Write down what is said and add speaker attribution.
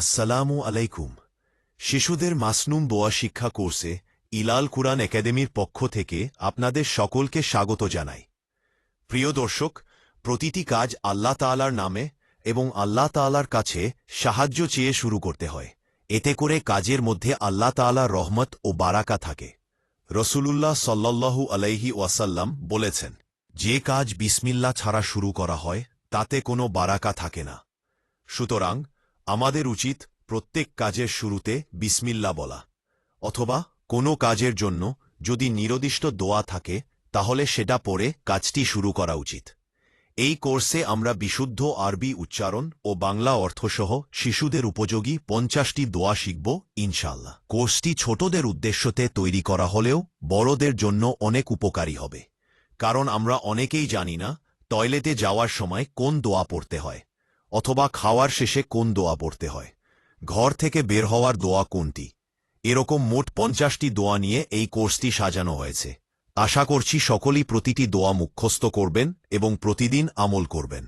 Speaker 1: আসসালামু আলাইকুম। শিশুদের মাসনুম বোয়া শিক্ষা কোর্সে ইলাল কুরআন একাডেমির পক্ষ থেকে আপনাদের সকলকে স্বাগত জানাই। প্রিয় দর্শক, প্রতিটি কাজ আল্লাহ তাআলার নামে এবং আল্লাহ তাআলার কাছে সাহায্য চেয়ে শুরু করতে হয়। এতে করে কাজের মধ্যে আল্লাহ তাআলার রহমত ও বারাকা থাকে। রসুলুল্লাহ সাল্লাল্লাহু আলাইহি ওয়াসাল্লাম বলেছেন, যে কাজ বিসমিল্লা ছাড়া শুরু করা হয়, তাতে কোনো বারাকা থাকে না। সুতরাং আমাদের উচিত প্রত্যেক কাজের শুরুতে বিসমিল্লা বলা, অথবা কোনো কাজের জন্য যদি নিরদিষ্ট দোয়া থাকে, তাহলে সেটা পরে কাজটি শুরু করা উচিত। এই কোর্সে আমরা বিশুদ্ধ আরবি উচ্চারণ ও বাংলা অর্থসহ শিশুদের উপযোগী পঞ্চাশটি দোয়া শিখব ইনশাল্লাহ কোর্সটি ছোটদের উদ্দেশ্যতে তৈরি করা হলেও বড়দের জন্য অনেক উপকারী হবে। কারণ আমরা অনেকেই জানি না, টয়লেটে যাওয়ার সময় কোন দোয়া পড়তে হয়। অথবা খাওয়ার শেষে কোন দোয়া পড়তে হয়? ঘর থেকে বের হওয়ার দোয়া কোনটি? এরকম মোট পঞ্চাশটি দোয়া নিয়ে এই কোর্সটি সাজানো হয়েছে। আশা করছি সকলেই প্রতিটি দোয়া মুখ্যস্থ করবেন এবং প্রতিদিন আমল করবেন।